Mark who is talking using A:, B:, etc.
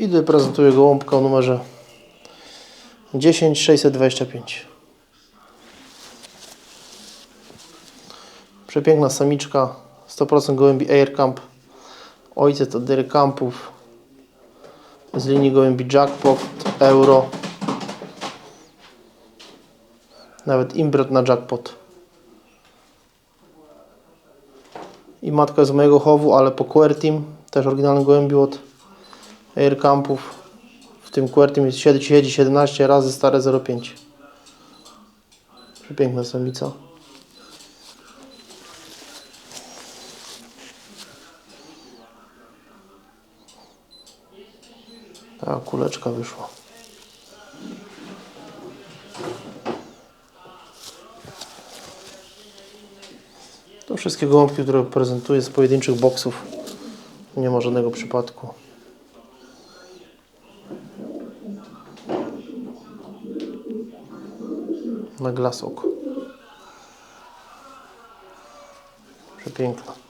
A: I prezentuję gołąbka o numerze 10625. Przepiękna samiczka, 100% gołębi Air Camp. Ojciec od Dairy Campów. Z linii gołębi Jackpot, Euro. Nawet imbret na Jackpot. I matka z mojego chowu, ale po Quertim. Też oryginalny gołębi od Air Campów. W tym Quertim jest siedzi, siedzi 17 razy stare 0,5. Przepiękna samica. Ta kuleczka wyszła. To wszystkie gołąbki, które prezentuję z pojedynczych boksów. Nie ma żadnego przypadku. Na glasok. Przepiękna.